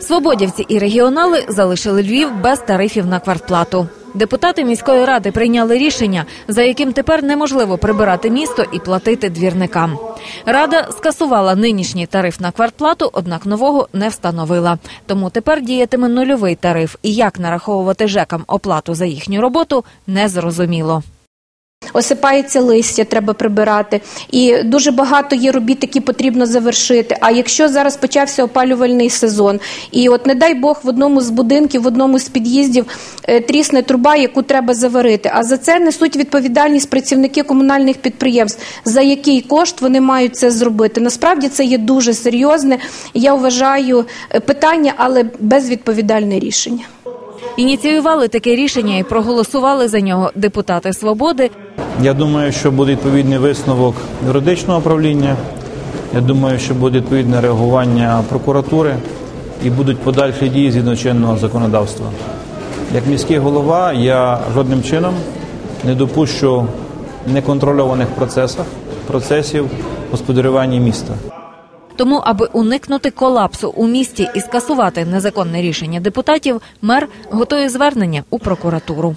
Свободівці і регіонали залишили Львів без тарифів на квартплату. Депутати міської ради прийняли рішення, за яким тепер неможливо прибирати місто і платити двірникам. Рада скасувала нинішній тариф на квартплату, однак нового не встановила. Тому тепер діятиме нульовий тариф. І як нараховувати ЖЕКам оплату за їхню роботу, незрозуміло. Осипається листя, треба прибирати, і дуже багато є робіт, які потрібно завершити. А якщо зараз почався опалювальний сезон, і от не дай Бог в одному з будинків, в одному з під'їздів е, трісне труба, яку треба заварити. А за це несуть відповідальність працівники комунальних підприємств, за який кошт вони мають це зробити. Насправді це є дуже серйозне. Я вважаю е, питання, але безвідповідальне рішення. Ініціювали таке рішення і проголосували за нього депутати свободи. Я думаю, що буде відповідний висновок юридичного управління. Я думаю, що буде відповідне реагування прокуратури і будуть подальші дії згідно чинного законодавства. Як міський голова, я жодним чином не допущу неконтрольованих процесах, процесів господарювання міста. Тому, аби уникнути колапсу у місті і скасувати незаконне рішення депутатів, мер готує звернення у прокуратуру.